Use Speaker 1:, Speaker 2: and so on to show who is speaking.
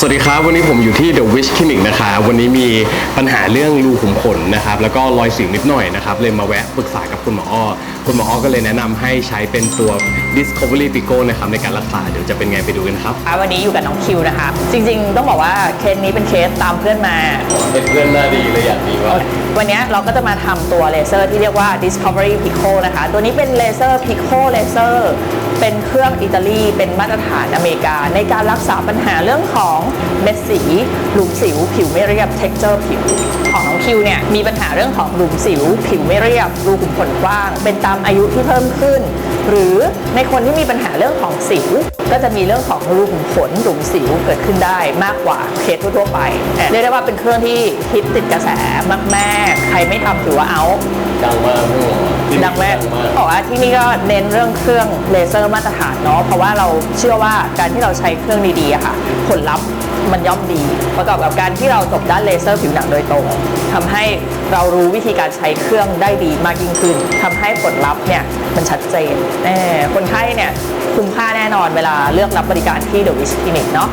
Speaker 1: สวัสดีครับ วันนี้ผมอยู่ที่ The Wish Clinic นะครับวันนี้มีปัญหาเรื่องรูขุมขนนะครับแล้วก็รอยสิวนิดหน่อยนะครับเลยมาแวะปรึกษากับคุณหมออ้อคุณหมออ้อก็เลยแนะนำให้ใช้เป็นตัว Discovery Pico นะครับในการรักษาเดี๋ยวจะเป็นไงไปดูกันครับ
Speaker 2: อะวันนี้อยู่กับน้องคิวนะคะ จริง ๆ ต้องบอกว่าเคสนี้เป็นเคสตามเพื่อนมา
Speaker 1: เป็นเพื่อนหน้าดีเลยอยากดีว่า
Speaker 2: วันนี้เราก็จะมาทำตัวเลเซอร์ที่เรียกว่า Discovery Pico นะคะ ตัวนี้เป็นเลเซอร์ Pico เลเซอร์ เป็นเครื่องอิตาลีเป็นมาตรฐานอเมริกา ในการรักษาปัญหาเรื่องของเม็ดสีหลุมสิว ผิวไม่เรียบ texture ผิว ของน้องคิวเนี่ยมีปัญหาเรื่องของหลุมสิว ผิวไม่เรียบ รูขุมขนกว้าง เป็นตามอายุที่เพิ่มขึ้น หรือในคนที่มีปัญหาเรื่องของสิว ก็จะมีเรื่องของรูขุมขนหลุมสิวเกิดขึ้นได้มากกว่าเคสทั่วๆไปเรียกได้ว่าเป็นเครื่องที่ฮิตติดกระแสมากๆใครไม่ทำถือว่าเอา
Speaker 1: ดังมากพี่หมอที่นี่
Speaker 2: ดังแรก
Speaker 1: มาก
Speaker 2: บอกว่าที่นี่ก็เน้นเรื่องเครื่องเลเซอร์มาตรฐานเนาะเพราะว่าเราเชื่อว่าการที่เราใช้เครื่องดีๆอะค่ะ ผลลัพธ์มันย่อมดี ประกอบกับการที่เราจบด้านเลเซอร์ผิวหนังโดยตรงทำให้เรารู้วิธีการใช้เครื่องได้ดีมากยิ่งขึ้นทำให้ผลลัพธ์เนี่ยมันชัดเจนแน่คนไข้เนี่ยคุ้มค่าแน่นอนเวลาเลือกรับบริการที่ The Wish Clinic เนาะ